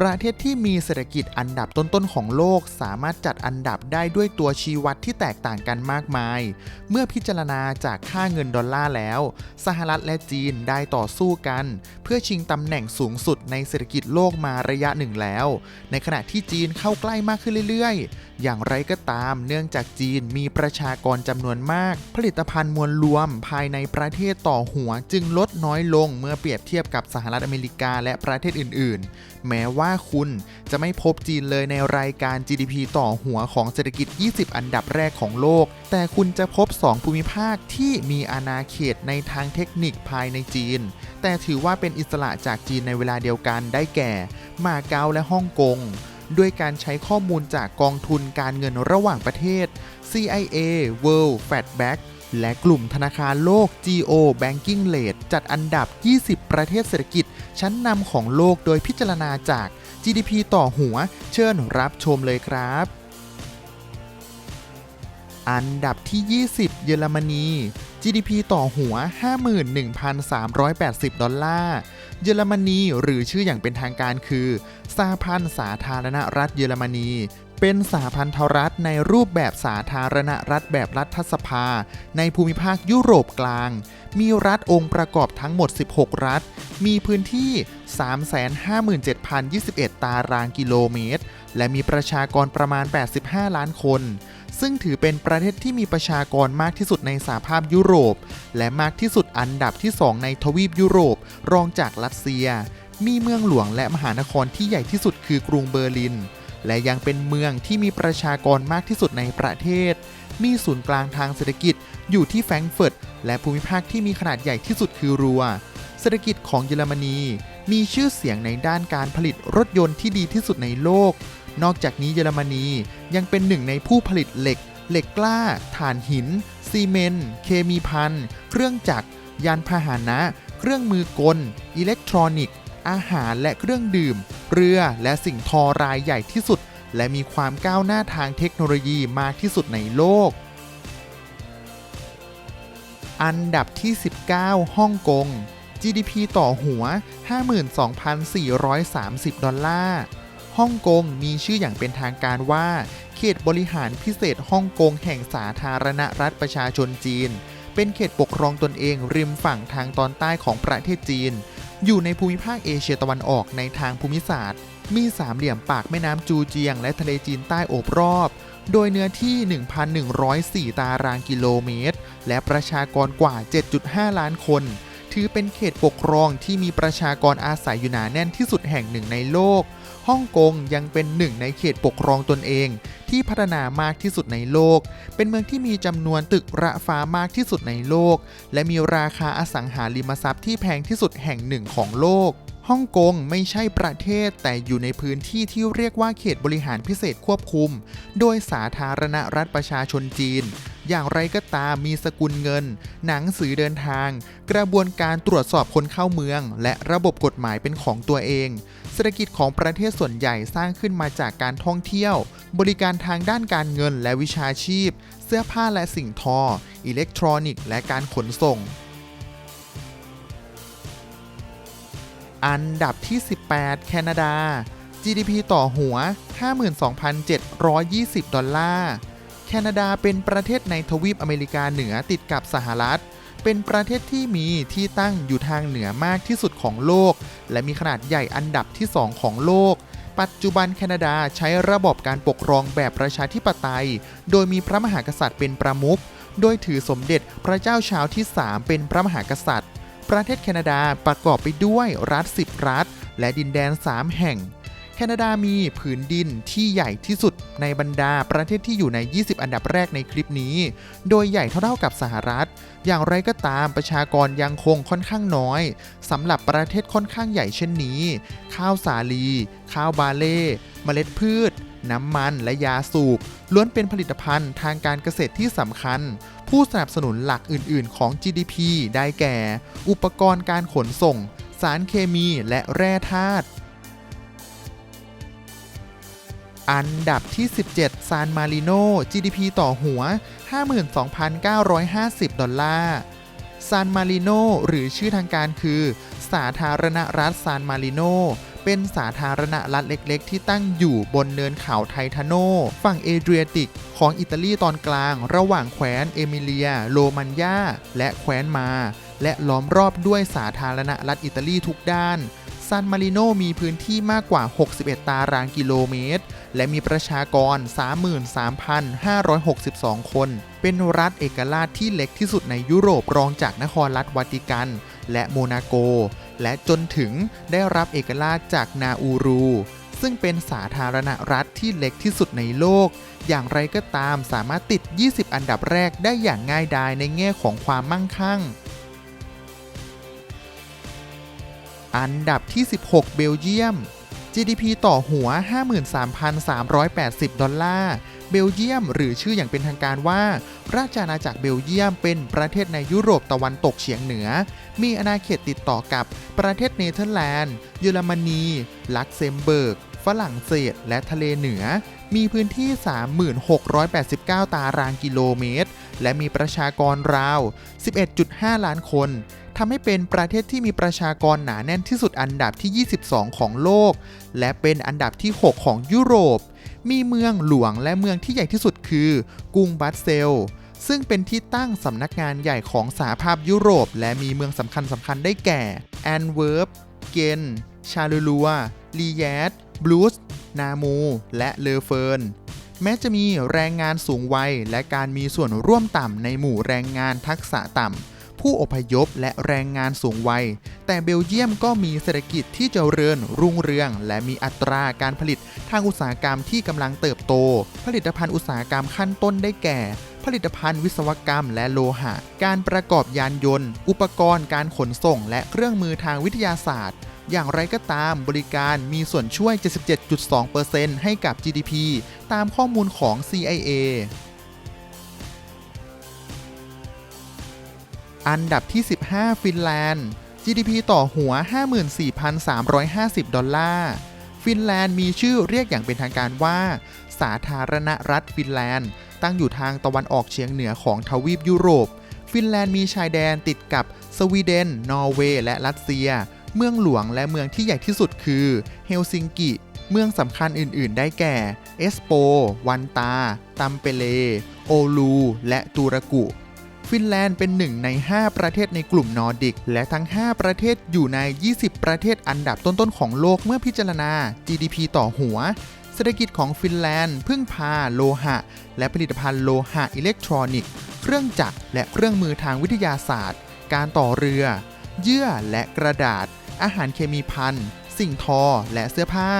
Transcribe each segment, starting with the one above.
ประเทศที่มีเศรษฐกิจอันดับต้นๆของโลกสามารถจัดอันดับได้ด้วยตัวชี้วัดที่แตกต่างกันมากมาย เมื่อพิจารณาจากค่าเงินดอลลาร์แล้ว สหรัฐและจีนได้ต่อสู้กัน เพื่อชิงตำแหน่งสูงสุดในเศรษฐกิจโลกมาระยะหนึ่งแล้ว ในขณะที่จีนเข้าใกล้มากขึ้นเรื่อยๆ อย่างไรก็ตาม เนื่องจากจีนมีประชากรจำนวนมาก ผลิตภัณฑ์มวลรวมภายในประเทศต่อหัวจึงลดน้อยลงเมื่อเปรียบเทียบกับสหรัฐอเมริกาและประเทศอื่น ๆ แม้ว่าคุณจะไม่พบจีนเลยในรายการ GDP ต่อหัวของเศรษฐกิจ 20 อันดับแรกของโลก แต่คุณจะพบ 2 ภูมิภาคที่มีอาณาเขตในทางเทคนิคภายในจีน แต่ถือว่าเป็นอิสระจากจีนในเวลาเดียวกันได้แก่ มาเก๊าและฮ่องกง ด้วยการใช้ข้อมูลจากกองทุนการเงินระหว่างประเทศ CIA World Fatback และกลุ่มธนาคารโลก Geo Banking Rate จัดอันดับ 20 ประเทศเศรษฐกิจ ชั้นนำของโลกโดยพิจารณาจาก GDP ต่อหัว เชิญรับชมเลยครับ อันดับที่ 20 เยอรมนี GDP ต่อหัว 51,380 ดอลลาร์ เยอรมนีหรือชื่ออย่างเป็นทางการคือ สหพันธ์สาธารณรัฐเยอรมนี เป็นสหพันธรัฐในรูปแบบสาธารณรัฐแบบรัฐสภา ในภูมิภาคยุโรปกลาง มีรัฐองค์ประกอบทั้งหมด 16 รัฐ มีพื้นที่ 357,021 ตารางกิโลเมตร และมีประชากรประมาณ 85 ล้านคนซึ่งถือเป็นประเทศที่มีประชากรมากที่สุดในสหภาพยุโรป และมากที่สุดอันดับที่ 2 ในทวีปยุโรป รองจากรัสเซีย มีเมืองหลวงและมหานครที่ใหญ่ที่สุดคือกรุงเบอร์ลิน และยังเป็นเมืองที่มีประชากรมากที่สุดในประเทศ มีศูนย์กลางทางเศรษฐกิจอยู่ที่แฟรงก์เฟิร์ตและภูมิภาคที่มีขนาดใหญ่ที่สุดคือรัว เศรษฐกิจของเยอรมนี มีชื่อเสียงในด้านการผลิตรถยนต์ที่ดีที่สุดในโลก นอกจากนี้เยอรมนียังเป็นหนึ่งในผู้ผลิตเหล็ก เหล็กกล้า ถ่านหิน ซีเมนต์ เคมีภัณฑ์เครื่องจักร ยานพาหนะ เครื่องมือกล อิเล็กทรอนิกส์ อาหารและเครื่องดื่ม เรือและสิ่งทอรายใหญ่ที่สุด และมีความก้าวหน้าทางเทคโนโลยีมากที่สุดในโลก อันดับที่ 19 ฮ่องกง GDP ต่อหัว 52,430 ดอลลาร์ฮ่องกงมีชื่ออย่างเป็นทางการว่า เขตบริหารพิเศษฮ่องกงแห่งสาธารณรัฐประชาชนจีน เป็นเขตปกครองตนเองริมฝั่งทางตอนใต้ของประเทศจีน อยู่ในภูมิภาคเอเชียตะวันออกในทางภูมิศาสตร์ มีสามเหลี่ยมปากแม่น้ำจูเจียง และทะเลจีนใต้โอบรอบ โดยเนื้อที่ 1,104 ตารางกิโลเมตร และประชากรกว่า 7.5 ล้านคน ถือเป็นเขตปกครองที่มีประชากรอาศัยอยู่หนาแน่นที่สุดแห่งหนึ่งในโลก ฮ่องกงยังเป็นหนึ่งในเขตปกครองตนเอง ที่พัฒนามากที่สุดในโลก เป็นเมืองที่มีจำนวนตึกระฟ้ามากที่สุดในโลก และมีราคาอสังหาริมทรัพย์ที่แพงที่สุดแห่งหนึ่งของโลกฮ่องกงไม่ใช่ประเทศแต่อยู่ในพื้นที่ที่เรียกว่าเขตบริหารพิเศษควบคุม โดยสาธารณรัฐประชาชนจีน อย่างไรก็ตามมีสกุลเงิน หนังสือเดินทาง กระบวนการตรวจสอบคนเข้าเมือง และระบบกฎหมายเป็นของตัวเอง เศรษฐกิจของประเทศส่วนใหญ่สร้างขึ้นมาจากการท่องเที่ยว บริการทางด้านการเงินและวิชาชีพ เสื้อผ้าและสิ่งทอ อิเล็กทรอนิกส์และการขนส่ง อันดับที่ 18 แคนาดา GDP ต่อหัว 52,720 ดอลลาร์ แคนาดาเป็นประเทศในทวีปอเมริกาเหนือติดกับสหรัฐ เป็นประเทศที่มีที่ตั้งอยู่ทางเหนือมากที่สุดของโลก และมีขนาดใหญ่อันดับที่ 2 ของโลก ปัจจุบันแคนาดาใช้ระบบการปกครองแบบประชาธิปไตย โดยมีพระมหากษัตริย์เป็นประมุข โดยถือสมเด็จพระเจ้าชาวที่ 3 เป็นพระมหากษัตริย์ ประเทศแคนาดาประกอบไปด้วยรัฐ 10 รัฐ และดินแดน 3 แห่ง แคนาดามีผืนดินที่ใหญ่ที่สุดในบรรดาประเทศที่อยู่ใน 20 อันดับแรกในคลิปนี้ โดยใหญ่เท่าๆกับสหรัฐ อย่างไรก็ตามประชากรยังคงค่อนข้างน้อยสำหรับประเทศค่อนข้างใหญ่เช่นนี้ ข้าวสาลี ข้าวบาเล่เมล็ดพืช น้ำมันและยาสูบล้วนเป็นผลิตภัณฑ์ทางการเกษตรที่สำคัญ ผู้สนับสนุนหลักอื่น ๆ ของ GDP ได้แก่ อุปกรณ์การขนส่ง สารเคมีและแร่ธาตุ อันดับที่ 17 ซานมาริโน GDP ต่อหัว 52,950 ดอลลาร์ ซานมาริโน หรือชื่อทางการคือ สาธารณรัฐซานมาริโน เป็นสาธารณรัฐเล็กๆ ที่ตั้งอยู่บนเนินเขาไททาโน ฝั่งเอเดรียติกของอิตาลีตอนกลาง ระหว่างแคว้นเอมิเลีย โรมันยาและแคว้นมา และล้อมรอบด้วยสาธารณรัฐอิตาลีทุกด้าน ซานมาริโนมีพื้นที่มากกว่า 61 ตารางกิโลเมตร และมีประชากร 33,562 คน เป็นรัฐเอกราชที่เล็กที่สุดในยุโรปรองจากนครรัฐวาติกัน และโมนาโก และจนถึงได้รับเอกราชจากนาอูรู ซึ่งเป็นสาธารณรัฐที่เล็กที่สุดในโลก อย่างไรก็ตามสามารถติด 20 อันดับแรกได้อย่างง่ายดายในแง่ของความมั่งคั่ง อันดับที่ 16 เบลเยียม GDP ต่อหัว 53,380 ดอลลาร์ เบลเยียม หรือชื่ออย่างเป็นทางการว่า ราชอาณาจักรเบลเยียม เป็นประเทศในยุโรปตะวันตกเฉียงเหนือ มีอาณาเขตติดต่อกับประเทศเนเธอร์แลนด์ เยอรมนี ลักเซมเบิร์ก ฝรั่งเศส และทะเลเหนือ มีพื้นที่ 3689 ตารางกิโลเมตร และมีประชากรราว 11.5 ล้านคน ทำให้เป็นประเทศที่มีประชากรหนาแน่นที่สุดอันดับที่ 22 ของโลก และเป็นอันดับที่ 6 ของยุโรป มีเมืองหลวงและเมืองที่ใหญ่ที่สุดคือกรุงบัสเซล ซึ่งเป็นที่ตั้งสำนักงานใหญ่ของสหภาพยุโรป และมีเมืองสำคัญสำคัญได้แก่แอนเวิร์ป เกน ชาลูลัว ลีแยดบลูส นามู และเลอเฟิร์นแม้จะมีแรงงานสูงวัยและการมีส่วนร่วมต่ำในหมู่แรงงานทักษะต่ำ ผู้อพยพและแรงงานสูงวัย แต่เบลเยียมก็มีเศรษฐกิจที่เจริญรุ่งเรือง และมีอัตราการผลิตทางอุตสาหกรรมที่กำลังเติบโต ผลิตภัณฑ์อุตสาหกรรมขั้นต้นได้แก่ ผลิตภัณฑ์วิศวกรรมและโลหะ การประกอบยานยนต์ อุปกรณ์การขนส่ง และเครื่องมือทางวิทยาศาสตร์อย่างไรก็ตามบริการมีส่วนช่วย 77.2%ให้กับ GDP ตามข้อมูลของ CIA อันดับที่ 15 ฟินแลนด์ GDP ต่อหัว 54,350 ดอลลาร์ ฟินแลนด์มีชื่อเรียกอย่างเป็นทางการว่า สาธารณรัฐฟินแลนด์ ตั้งอยู่ทางตะวันออกเฉียงเหนือของทวีปยุโรป ฟินแลนด์มีชายแดนติดกับสวีเดน นอร์เวย์ และรัสเซีย เมืองหลวงและเมืองที่ใหญ่ที่สุดคือเฮลซิงกิ เมืองสำคัญอื่น ๆ ได้แก่ เอสโป วันตา ตัมเปเล โอลู และตูรกุ ฟินแลนด์เป็นหนึ่งใน 5 ประเทศในกลุ่มนอร์ดิก และทั้ง 5 ประเทศอยู่ใน 20 ประเทศอันดับต้นๆของโลกเมื่อพิจารณา GDP ต่อหัว เศรษฐกิจของฟินแลนด์ พึ่งพาโลหะ และผลิตภัณฑ์โลหะอิเล็กทรอนิกส์ เครื่องจักรและเครื่องมือทางวิทยาศาสตร์ การต่อเรือ เยื่อและกระดาษ อาหารเคมีพันสิ่งทอและเสื้อผ้า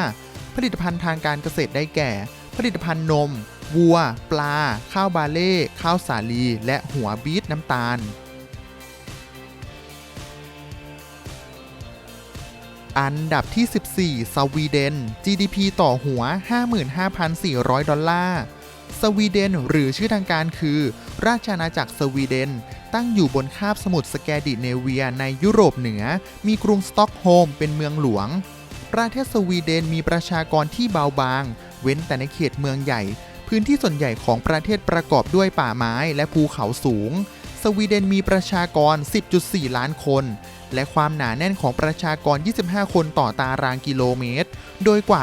ผลิตภัณฑ์ทางการเกษตรได้แก่ ผลิตภัณฑ์นม วัว ปลา ข้าวบาเล่ ข้าวสาลี และหัวบีทน้ำตาล อันดับที่ 14 สวีเดน GDP ต่อหัว 55,400 ดอลลาร์ สวีเดนหรือชื่อทางการคือ ราชอาณาจักรสวีเดน ตั้งอยู่บนคาบสมุทรสแกดิเนเวียในยุโรปเหนือ มีกรุงสต็อกโฮล์มเป็นเมืองหลวง ประเทศสวีเดนมีประชากรที่เบาบาง เว้นแต่ในเขตเมืองใหญ่ พื้นที่ส่วนใหญ่ของประเทศประกอบด้วยป่าไม้และภูเขาสูง สวีเดนมีประชากร 10.4 ล้านคน และความหนาแน่นของประชากร 25 คนต่อตารางกิโลเมตร โดยกว่า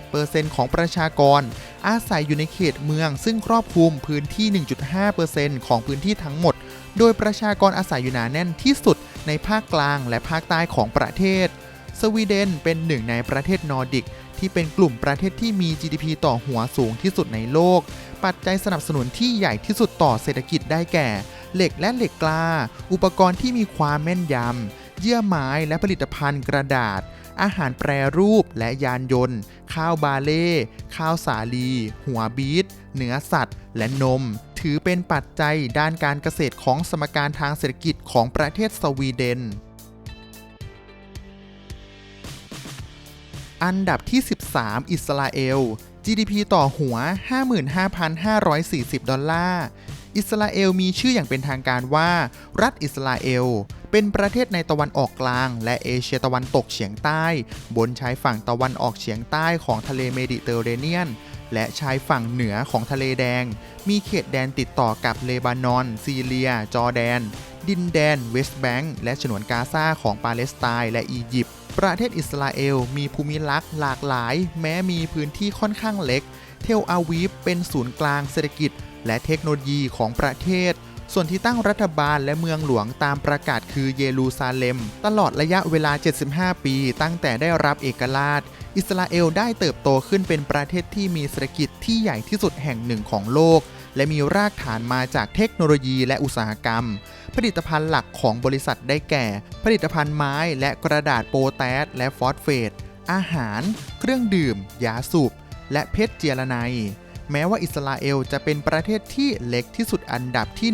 87%ของประชากร อาศัยอยู่ในเขตเมือง ซึ่งครอบคลุมพื้นที่ 1.5%ของพื้นที่ทั้งหมด โดยประชากรอาศัยอยู่หนาแน่นที่สุดในภาคกลางและภาคใต้ของประเทศ สวีเดนเป็นหนึ่งในประเทศนอร์ดิก ที่เป็นกลุ่มประเทศที่มี GDP ต่อหัวสูงที่สุดในโลก ปัจจัยสนับสนุนที่ใหญ่ที่สุดต่อเศรษฐกิจได้แก่ เหล็กและเหล็กกล้า อุปกรณ์ที่มีความแม่นยำ เยื่อไม้และผลิตภัณฑ์กระดาษ อาหารแปรรูปและยานยนต์ ข้าวบาเล่ ข้าวสาลี หัวบีทเนื้อสัตว์ และนม ถือเป็นปัจจัยด้านการเกษตรของสมการทางเศรษฐกิจของประเทศสวีเดน อันดับที่ 13 อิสราเอล GDP ต่อหัว 55,540 ดอลลาร์ อิสราเอลมีชื่ออย่างเป็นทางการว่า รัฐอิสราเอล เป็นประเทศในตะวันออกกลาง และเอเชียตะวันตกเฉียงใต้ บนชายฝั่งตะวันออกเฉียงใต้ของทะเลเมดิเตอร์เรเนียน และชายฝั่งเหนือของทะเลแดง มีเขตแดนติดต่อกับเลบานอน ซีเรีย จอร์แดน ดินแดนเวสต์แบงก์และฉนวนกาซาของปาเลสไตน์และอียิปต์ ประเทศอิสราเอลมีภูมิลักษณ์หลากหลาย แม้มีพื้นที่ค่อนข้างเล็ก เทลอาวีฟเป็นศูนย์กลางเศรษฐกิจ และเทคโนโลยีของประเทศ ส่วนที่ตั้งรัฐบาลและเมืองหลวงตามประกาศคือเยรูซาเล็ม ตลอดระยะเวลา 75 ปี ตั้งแต่ได้รับเอกราช อิสราเอลได้เติบโตขึ้นเป็นประเทศที่มีเศรษฐกิจที่ใหญ่ที่สุดแห่งหนึ่งของโลก และมีรากฐานมาจากเทคโนโลยีและอุตสาหกรรม ผลิตภัณฑ์หลักของบริษัทได้แก่ ผลิตภัณฑ์ไม้และกระดาษโปแตสและฟอสเฟต อาหาร เครื่องดื่ม ยาสูบ และเพชรเจียรไนย แม้ว่าอิสราเอลจะเป็นประเทศที่เล็กที่สุดอันดับที่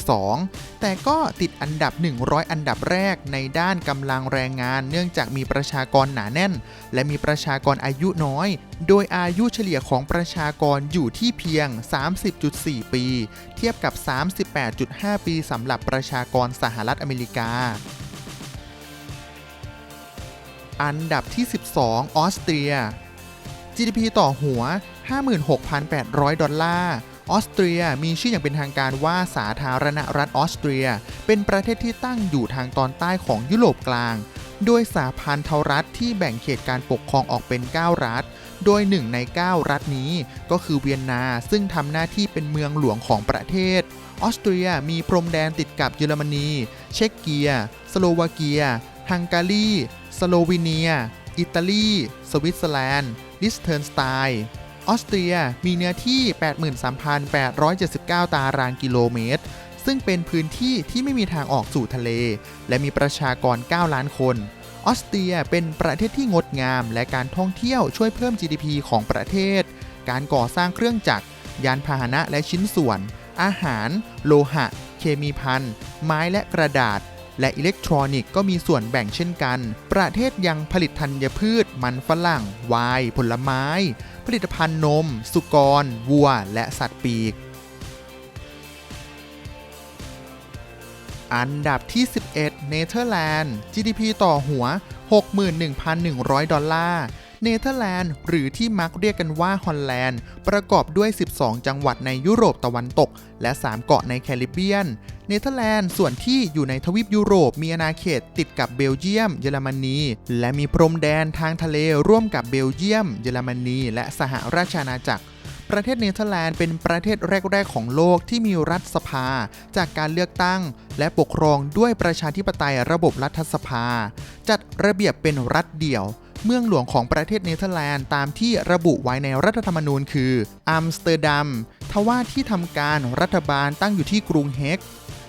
152 แต่ก็ติดอันดับ 100 อันดับแรกในด้านกำลังแรงงาน เนื่องจากมีประชากรหนาแน่น และมีประชากรอายุน้อย โดยอายุเฉลี่ยของประชากรอยู่ที่เพียง 30.4 ปี เทียบกับ 38.5 ปีสำหรับประชากรสหรัฐอเมริกาอันดับที่ 12 ออสเตรีย GDP ต่อหัว 56,800 ดอลลาร์ออสเตรียมีชื่ออย่างเป็นทางการว่าสาธารณรัฐออสเตรีย เป็นประเทศที่ตั้งอยู่ทางตอนใต้ของยุโรปกลาง โดยสาพันธรัฐที่แบ่งเขตการปกครองออกเป็น 9 รัฐ โดยหนึ่งใน 9 รัฐนี้ก็คือเวียนนาซึ่งทำหน้าที่เป็นเมืองหลวงของประเทศ ออสเตรียมีพรมแดนติดกับเยอรมนี เช็กเกีย สโลวาเกีย ฮังการี สโลวีเนีย อิตาลี สวิตเซอร์แลนด์ ลิสเทิร์นสไตน์ออสเตรียมีเนื้อที่ 83,879 ตารางกิโลเมตร ซึ่งเป็นพื้นที่ที่ไม่มีทางออกสู่ทะเล และมีประชากร 9 ล้านคน ออสเตรียเป็นประเทศที่งดงาม และการท่องเที่ยวช่วยเพิ่ม GDP ของประเทศ การก่อสร้างเครื่องจักร ยานพาหนะและชิ้นส่วน อาหาร โลหะ เคมีภัณฑ์ไม้และกระดาษ และอิเล็กทรอนิกส์ก็มีส่วนแบ่งเช่นกัน ประเทศยังผลิตธัญพืช มันฝรั่ง ไวน์ ผลไม้ ผลิตภัณฑ์นม สุกร วัว และสัตว์ปีก อันดับที่ 11 เนเธอร์แลนด์ GDP ต่อหัว 61,100 ดอลลาร์ เนเธอร์แลนด์ หรือที่มักเรียกกันว่าฮอลแลนด์ ประกอบด้วย 12 จังหวัดในยุโรปตะวันตก และ 3 เกาะในแคริบเบียน เนเธอร์แลนด์ส่วนที่อยู่ในทวีปยุโรปมีอาณาเขตติดกับเบลเยียม เยอรมนี และมีพรมแดนทางทะเลร่วมกับเบลเยียม เยอรมนี และสหราชอาณาจักรประเทศเนเธอร์แลนด์เป็นประเทศแรก ๆ ของโลกที่มีรัฐสภา จากการเลือกตั้ง และปกครองด้วยประชาธิปไตยระบบรัฐสภา จัดระเบียบเป็นรัฐเดี่ยว เมืองหลวงของประเทศเนเธอร์แลนด์ตามที่ระบุไว้ในรัฐธรรมนูญคืออัมสเตอร์ดัมทว่าที่ทำการรัฐบาลตั้งอยู่ที่กรุงเฮก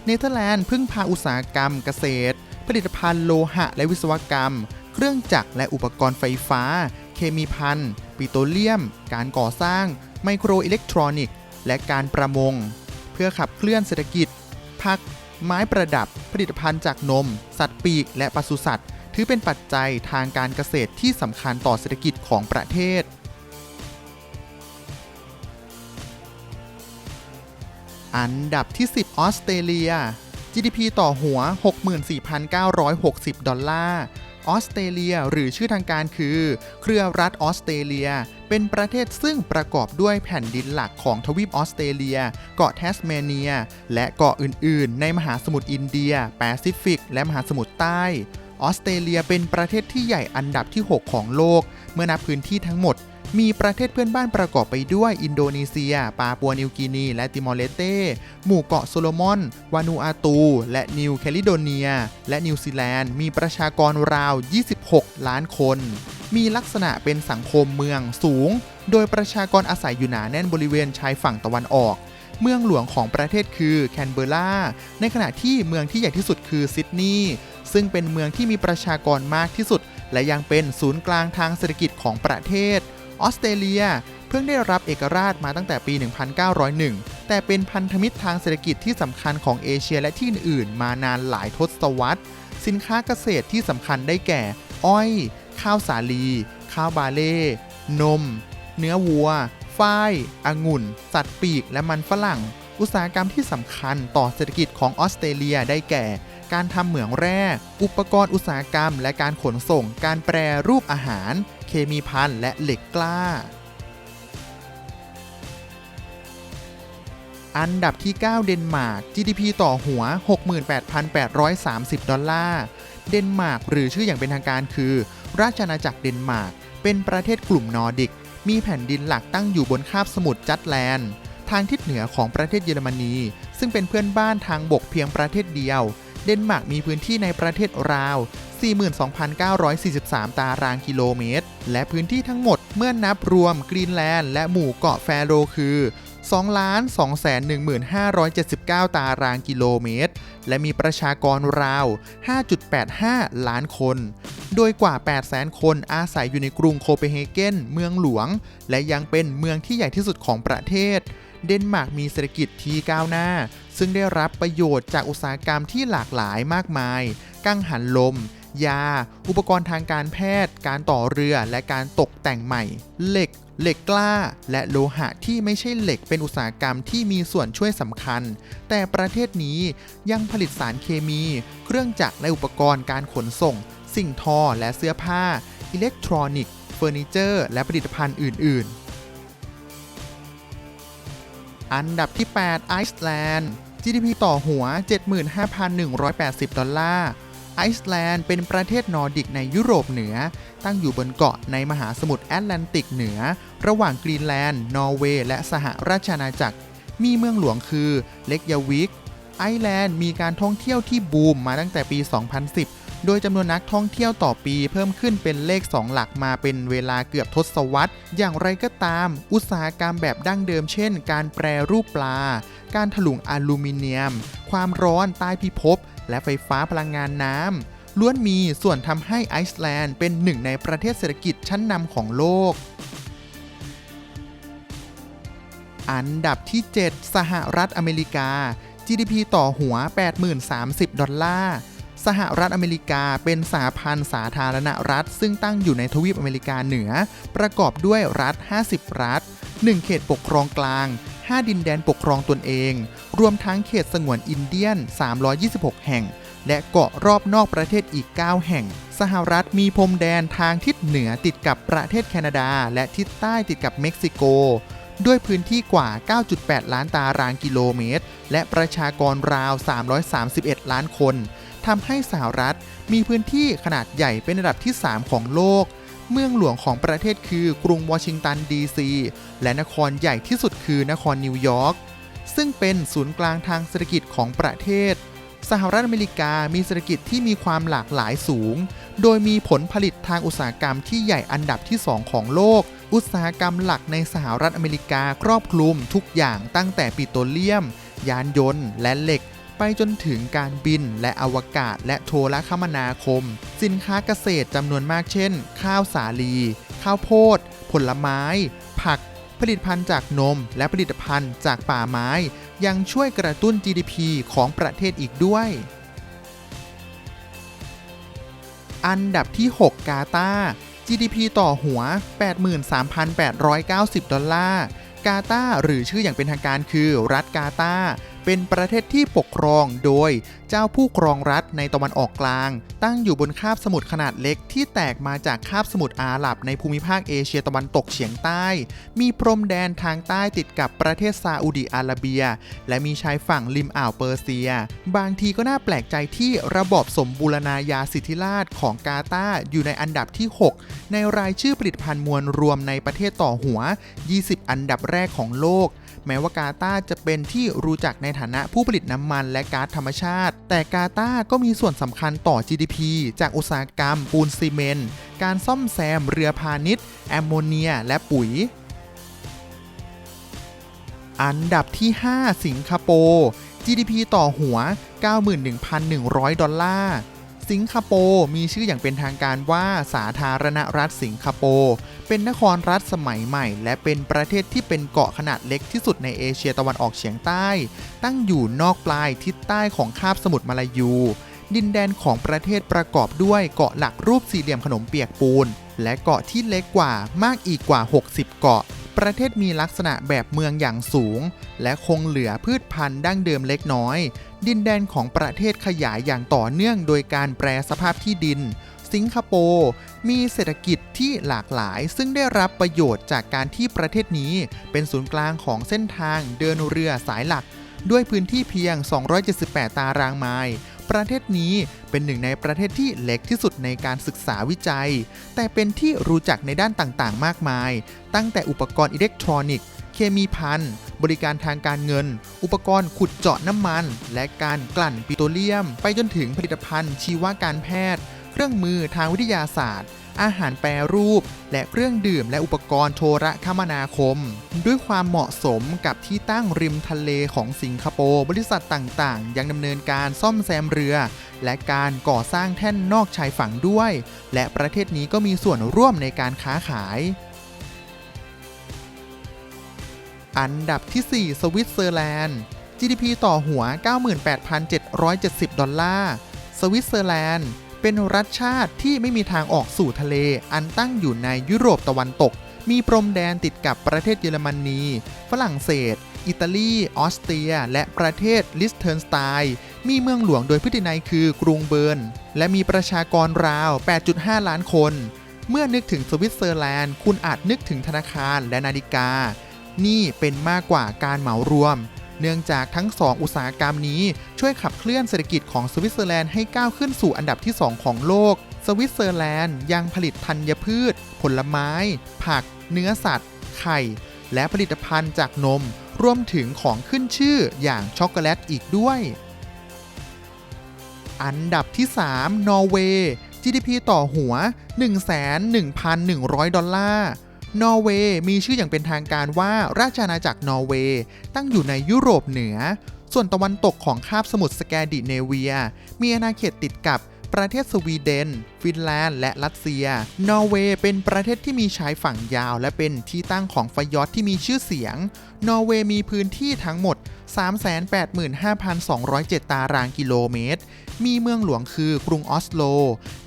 เนเธอร์แลนด์พึ่งพาอุตสาหกรรมเกษตร ผลิตภัณฑ์โลหะและวิศวกรรม เครื่องจักรและอุปกรณ์ไฟฟ้า เคมีภัณฑ์ปิโตรเลียม การก่อสร้าง ไมโครอิเล็กทรอนิกส์ และการประมง เพื่อขับเคลื่อนเศรษฐกิจผัก ไม้ประดับ ผลิตภัณฑ์จากนม สัตว์ปีก และปศุสัตว์ ถือเป็นปัจจัยทางการเกษตรที่สำคัญต่อเศรษฐกิจของประเทศ อันดับที่ 10 ออสเตรเลีย GDP ต่อหัว 64,960 ดอลลาร์ออสเตรเลียหรือชื่อทางการคือ เครือรัฐออสเตรเลีย เป็นประเทศซึ่งประกอบด้วยแผ่นดินหลักของทวีปออสเตรเลีย เกาะแทสเมเนีย และเกาะอื่น ๆ ในมหาสมุทรอินเดีย แปซิฟิก และมหาสมุทรใต้ ออสเตรเลียเป็นประเทศที่ใหญ่อันดับที่ 6 ของโลก เมื่อนับพื้นที่ทั้งหมด มีประเทศเพื่อนบ้านประกอบไปด้วยอินโดนีเซีย ปาปัวนิวกินี และติมอร์เลเตหมู่เกาะโซโลมอน วานูอาตู และนิวแคลิโดเนีย และนิวซีแลนด์ มีประชากรราว 26 ล้านคน มีลักษณะเป็นสังคมเมืองสูง โดยประชากรอาศัยอยู่หนาแน่นบริเวณชายฝั่งตะวันออก เมืองหลวงของประเทศคือแคนเบอร์ราในขณะที่เมืองที่ใหญ่ที่สุดคือซิดนีย์ซึ่งเป็นเมืองที่มีประชากรมากที่สุด และยังเป็นศูนย์กลางทางเศรษฐกิจของประเทศ ออสเตรเลีย เพิ่งได้รับเอกราชมาตั้งแต่ปี 1901 แต่เป็นพันธมิตรทางเศรษฐกิจที่สำคัญของเอเชียและที่อื่นๆ มานานหลายทศวรรษ สินค้าเกษตรที่สำคัญได้แก่ อ้อย ข้าวสาลี ข้าวบาเล่ นม เนื้อวัว ฝ้ายองุ่น สัตว์ปีก และมันฝรั่ง อุตสาหกรรมที่สำคัญต่อเศรษฐกิจของออสเตรเลียได้แก่ การทำเหมืองแร่ อุปกรณ์อุตสาหกรรม และการขนส่ง การแปรรูปอาหาร เคมีภัณฑ์และเหล็กกล้า อันดับที่ 9 เดนมาร์ก GDP ต่อหัว 68,830 ดอลลาร์ เดนมาร์กหรือชื่ออย่างเป็นทางการคือ ราชอาณาจักรเดนมาร์ก เป็นประเทศกลุ่มนอร์ดิก มีแผ่นดินหลักตั้งอยู่บนคาบสมุทรจัตแลนด์ ทางทิศเหนือของประเทศเยอรมนี ซึ่งเป็นเพื่อนบ้านทางบกเพียงประเทศเดียว เดนมาร์กมีพื้นที่ในประเทศราว 42,943 ตารางกิโลเมตร และพื้นที่ทั้งหมดเมื่อนับรวมกรีนแลนด์และหมู่เกาะแฟโรคือ 2,215,579 ตารางกิโลเมตร และมีประชากรราว 5.85 ล้านคน โดยกว่า 800,000 คนอาศัยอยู่ในกรุงโคเปนเฮเกนเมืองหลวง และยังเป็นเมืองที่ใหญ่ที่สุดของประเทศ เดนมาร์กมีเศรษฐกิจที่ก้าวหน้า ซึ่งได้รับประโยชน์จากอุตสาหกรรมที่หลากหลายมากมาย กังหันลม ยา อุปกรณ์ทางการแพทย์ การต่อเรือ และการตกแต่งใหม่ เหล็ก เหล็กกล้า และโลหะที่ไม่ใช่เหล็กเป็นอุตสาหกรรมที่มีส่วนช่วยสำคัญ แต่ประเทศนี้ยังผลิตสารเคมี เครื่องจักรและอุปกรณ์การขนส่ง สิ่งทอและเสื้อผ้า อิเล็กทรอนิกส์ เฟอร์นิเจอร์ และผลิตภัณฑ์อื่น ๆอันดับที่ 8 ไอซ์แลนด์ GDP ต่อหัว 75,180 ดอลลาร์ อซ์แลนด์เป็นประเทศนอร์ดิกในยุโรปเหนือ ตั้งอยู่บนเกาะในมหาสมุทรแอตแลนติกเหนือ ระหว่างกรีนแลนด์ นอร์เวย์ และสหราชอาณาจักร มีเมืองหลวงคือเล็กยาวิก ไอร์แลนด์มีการท่องเที่ยวที่บูมมาตั้งแต่ปี 2010 โดยจำนวนนักท่องเที่ยวต่อปีเพิ่มขึ้นเป็นเลข 2 หลักมาเป็นเวลาเกือบทศวรรษ อย่างไรก็ตาม อุตสาหกรรมแบบดั้งเดิมเช่น การแปรรูปปลา การถลุงอลูมิเนียม ความร้อนใต้พิภพ และไฟฟ้าพลังงานน้ำล้วนมีส่วนทำให้ไอซ์แลนด์เป็นหนึ่งในประเทศเศรษฐกิจชั้นนำของโลก อันดับที่ 7 สหรัฐอเมริกา GDP ต่อหัว 80,030 ดอลลาร์สหรัฐอเมริกาเป็นสหพันธ์สาธารณรัฐ ซึ่งตั้งอยู่ในทวีปอเมริกาเหนือ ประกอบด้วยรัฐ 50 รัฐ 1 เขตปกครองกลาง 5 ดินแดนปกครองตนเอง รวมทั้งเขตสงวนอินเดียน 326 แห่ง และเกาะรอบนอกประเทศอีก 9 แห่ง สหรัฐมีพรมแดนทางทิศเหนือติดกับประเทศแคนาดา และทิศใต้ติดกับเม็กซิโก ด้วยพื้นที่กว่า 9.8 ล้านตารางกิโลเมตร และประชากรราว 331 ล้านคนทำให้สหรัฐมีพื้นที่ขนาดใหญ่เป็นระดับที่ 3 ของโลก เมืองหลวงของประเทศคือกรุงวอชิงตันดีซี และนครใหญ่ที่สุดคือนครนิวยอร์กซึ่งเป็นศูนย์กลางทางเศรษฐกิจของประเทศ สหรัฐอเมริกามีเศรษฐกิจที่มีความหลากหลายสูง โดยมีผลผลิตทางอุตสาหกรรมที่ใหญ่อันดับที่ 2 ของโลก อุตสาหกรรมหลักในสหรัฐอเมริกาครอบคลุมทุกอย่างตั้งแต่ปิโตรเลียม ยานยนต์ และเหล็ก ไปจนถึงการบินและอวกาศ และโทรคมนาคม สินค้าเกษตรจำนวนมากเช่น ข้าวสาลี ข้าวโพด ผลไม้ ผัก ผลิตภัณฑ์จากนม และผลิตภัณฑ์จากป่าไม้ ยังช่วยกระตุ้น GDP ของประเทศอีกด้วย อันดับที่ 6 กาตา GDP ต่อหัว 83,890 ดอลลาร์ กาตาหรือชื่ออย่างเป็นทางการคือรัฐกาตา เป็นประเทศที่ปกครองโดยเจ้าผู้ครองรัฐในตะวันออกกลาง ตั้งอยู่บนคาบสมุทรขนาดเล็กที่แตกมาจากคาบสมุทรอาหรับในภูมิภาคเอเชียตะวันตกเฉียงใต้ มีพรมแดนทางใต้ติดกับประเทศซาอุดิอาระเบีย และมีชายฝั่งริมอ่าวเปอร์เซีย บางทีก็น่าแปลกใจที่ระบอบสมบูรณาญาสิทธิราชของกาตาร์อยู่ในอันดับที่ 6 ในรายชื่อผลิตภัณฑ์มวลรวมในประเทศต่อหัว 20 อันดับแรกของโลก แม้ว่ากาตาร์จะเป็นที่รู้จักในฐานะผู้ผลิตน้ำมันและก๊าซธรรมชาติ แต่กาตาร์ก็มีส่วนสำคัญต่อ GDP จากอุตสาหกรรม ปูนซีเมนต์การซ่อมแซมเรือพาณิชย์แอมโมเนีย และปุ๋ย อันดับที่ 5 สิงคโปร์ GDP ต่อหัว 91,100 ดอลลาร์ สิงคโปร์มีชื่ออย่างเป็นทางการว่าสาธารณรัฐสิงคโปร์เป็นนครรัฐสมัยใหม่ และเป็นประเทศที่เป็นเกาะขนาดเล็กที่สุดในเอเชียตะวันออกเฉียงใต้ ตั้งอยู่นอกปลายทิศใต้ของคาบสมุทรมาลายู ดินแดนของประเทศประกอบด้วยเกาะหลักรูปสี่เหลี่ยมขนมเปียกปูน และเกาะที่เล็กกว่ามากอีกกว่า 60 เกาะประเทศมีลักษณะแบบเมืองอย่างสูง และคงเหลือพืชพันธุ์ดั้งเดิมเล็กน้อย ดินแดนของประเทศขยายอย่างต่อเนื่องโดยการแปรสภาพที่ดิน สิงคโปร์มีเศรษฐกิจที่หลากหลาย ซึ่งได้รับประโยชน์จากการที่ประเทศนี้ เป็นศูนย์กลางของเส้นทางเดินเรือสายหลัก ด้วยพื้นที่เพียง 278 ตารางไมล์ประเทศนี้เป็นหนึ่งในประเทศที่เล็กที่สุดในการศึกษาวิจัย แต่เป็นที่รู้จักในด้านต่างๆ มากมาย ตั้งแต่อุปกรณ์อิเล็กทรอนิกส์ มีภัณฑ์บริการทางการเงิน อุปกรณ์ขุดเจาะน้ำมัน และการกลั่นปิโตรเลียม ไปจนถึงผลิตภัณฑ์ชีวการแพทย์ เครื่องมือทางวิทยาศาสตร์อาหารแปรรูป และเครื่องดื่มและอุปกรณ์โทรคมนาคม ด้วยความเหมาะสมกับที่ตั้งริมทะเลของสิงคโปร์บริษัทต่างๆ ยังดำเนินการซ่อมแซมเรือ และการก่อสร้างแท่นนอกชายฝั่งด้วย และประเทศนี้ก็มีส่วนร่วมในการค้าขาย อันดับที่ 4 สวิตเซอร์แลนด์ GDP ต่อหัว 98,770 ดอลลาร์ สวิตเซอร์แลนด์ เป็นรัฐชาติที่ไม่มีทางออกสู่ทะเล อันตั้งอยู่ในยุโรปตะวันตก มีพรมแดนติดกับประเทศเยอรมนี ฝรั่งเศส อิตาลี ออสเตรีย และประเทศลิสเทิร์นสไตน์ มีเมืองหลวงโดยพื้นที่ในคือกรุงเบิร์น และมีประชากรราว 8.5 ล้านคน เมื่อนึกถึงสวิตเซอร์แลนด์ คุณอาจนึกถึงธนาคารและนาฬิกา นี่เป็นมากกว่าการเหมารวม เนื่องจากทั้งสองอุตสาหกรรมนี้ช่วยขับเคลื่อนเศรษฐกิจของสวิตเซอร์แลนด์ให้ก้าวขึ้นสู่อันดับที่ 2 ของโลก สวิตเซอร์แลนด์ยังผลิตธัญพืช ผลไม้ ผัก เนื้อสัตว์ ไข่ และผลิตภัณฑ์จากนม รวมถึงของขึ้นชื่ออย่างช็อกโกแลตอีกด้วย อันดับที่ 3 นอร์เวย์ GDP ต่อหัว 1,1,100 ดอลลาร์ นอร์เวย์มีชื่ออย่างเป็นทางการว่าราชอาณาจักรนอร์เวย์ตั้งอยู่ในยุโรปเหนือ ส่วนตะวันตกของคาบสมุทรสแกดิเนเวีย มีอาณาเขตติดกับประเทศสวีเดน ฟินแลนด์ และรัสเซีย นอร์เวย์เป็นประเทศที่มีชายฝั่งยาว และเป็นที่ตั้งของฟยอดที่มีชื่อเสียง นอร์เวย์มีพื้นที่ทั้งหมด 385,207 ตารางกิโลเมตร มีเมืองหลวงคือกรุงออสโล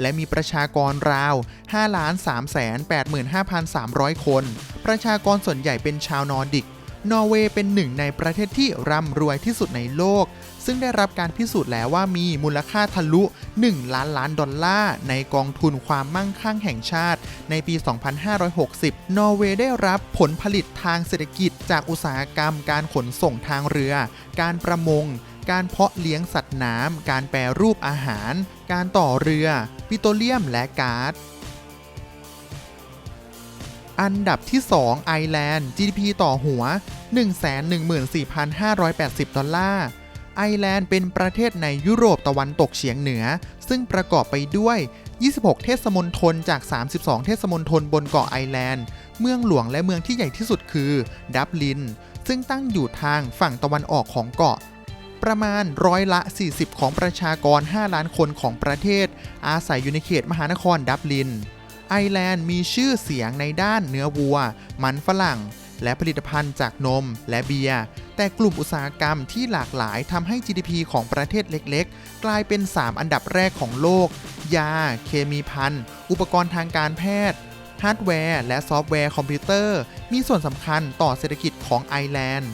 และมีประชากรราว 5,385,300 คน ประชากรส่วนใหญ่เป็นชาวนอร์ดิก นอร์เวย์เป็นหนึ่งในประเทศที่ร่ำรวยที่สุดในโลก ซึ่งได้รับการพิสูจน์แล้วว่ามีมูลค่าทะลุ 1 ล้านล้านดอลลาร์ในกองทุนความมั่งคั่งแห่งชาติ ในปี 2560 นอร์เวย์ได้รับผลผลิตทางเศรษฐกิจจากอุตสาหกรรมการขนส่งทางเรือ การประมง การเพาะเลี้ยงสัตว์น้ำ การแปรรูปอาหาร การต่อเรือ ปิโตรเลียมและก๊าซอันดับที่ 2 ไอร์แลนด์ GDP ต่อหัว 114,580 ดอลลาร์ ไอร์แลนด์เป็นประเทศในยุโรปตะวันตกเฉียงเหนือ ซึ่งประกอบไปด้วย 26 เทศมนตรจาก 32 เทศมนตรบนเกาะไอร์แลนด์ เมืองหลวงและเมืองที่ใหญ่ที่สุดคือ ดับลิน ซึ่งตั้งอยู่ทางฝั่งตะวันออกของเกาะประมาณร้อยละ 40 ของประชากร 5 ล้านคนของประเทศ อาศัยอยู่ในเขตมหานครดับลิน ไอร์แลนด์มีชื่อเสียงในด้านเนื้อวัว มันฝรั่ง และผลิตภัณฑ์จากนมและเบียร์ แต่กลุ่มอุตสาหกรรมที่หลากหลายทำให้ GDP ของประเทศเล็กๆ กลายเป็น 3 อันดับแรกของโลก ยา เคมีภัณฑ์อุปกรณ์ทางการแพทย์ ฮาร์ดแวร์ และซอฟต์แวร์คอมพิวเตอร์ มีส่วนสำคัญต่อเศรษฐกิจของไอร์แลนด์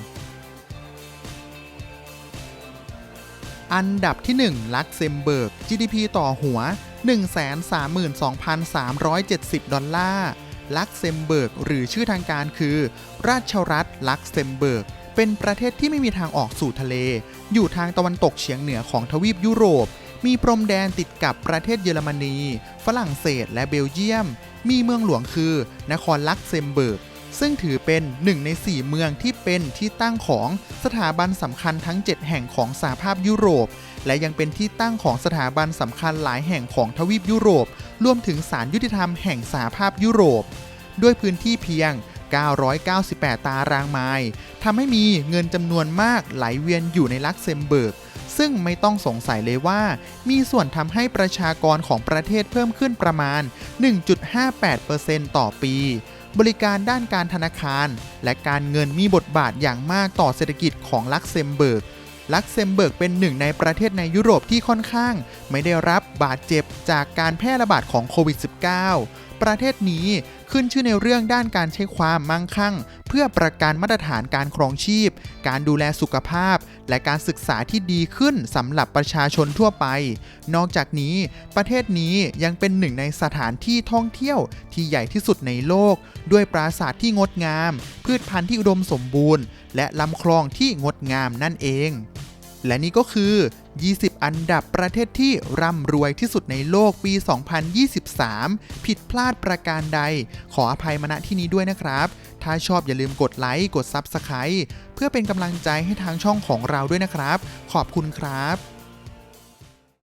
อันดับที่ 1 ลักเซมเบิร์ก GDP ต่อหัว 132,370 ดอลลาร์ ลักเซมเบิร์ก หรือชื่อทางการคือ ราชรัฐลักเซมเบิร์ก เป็นประเทศที่ไม่มีทางออกสู่ทะเล อยู่ทางตะวันตกเฉียงเหนือของทวีปยุโรป มีพรมแดนติดกับประเทศเยอรมนี ฝรั่งเศสและเบลเยียม มีเมืองหลวงคือ นครลักเซมเบิร์ก ซึ่งถือเป็นหนึ่งใน4เมืองที่เป็นที่ตั้งของสถาบันสำคัญทั้ง 7 แห่งของสหภาพยุโรป และยังเป็นที่ตั้งของสถาบันสำคัญหลายแห่งของทวีปยุโรป รวมถึงศาลยุติธรรมแห่งสหภาพยุโรป ด้วยพื้นที่เพียง 998 ตารางไมล์ทำให้มีเงินจำนวนมากไหลเวียนอยู่ในลักเซมเบิร์ก ซึ่งไม่ต้องสงสัยเลยว่า มีส่วนทำให้ประชากรของประเทศเพิ่มขึ้นประมาณ 1.58%ต่อปีบริการด้านการธนาคาร และการเงินมีบทบาทอย่างมากต่อเศรษฐกิจของลักเซมเบิร์ก ลักเซมเบิร์กเป็นหนึ่งในประเทศในยุโรปที่ค่อนข้าง ไม่ได้รับบาดเจ็บจากการแพร่ระบาดของโควิด -19 ประเทศนี้ขึ้นชื่อในเรื่องด้านการใช้ความมั่งคั่ง เพื่อประกันมาตรฐานการครองชีพ การดูแลสุขภาพ และการศึกษาที่ดีขึ้นสำหรับประชาชนทั่วไป นอกจากนี้ ประเทศนี้ยังเป็นหนึ่งในสถานที่ท่องเที่ยวที่ใหญ่ที่สุดในโลก ด้วยปราสาทที่งดงาม พืชพันธุ์ที่อุดมสมบูรณ์ และลำคลองที่งดงามนั่นเอง และนี่ก็คือ 20 อันดับประเทศที่ร่ำรวยที่สุดในโลกปี 2023 ผิดพลาดประการใด ขออภัยมาณที่นี้ด้วยนะครับ ถ้าชอบอย่าลืมกดไลค์ กด Subscribe เพื่อเป็นกำลังใจให้ทางช่องของเราด้วยนะครับ ขอบคุณครับ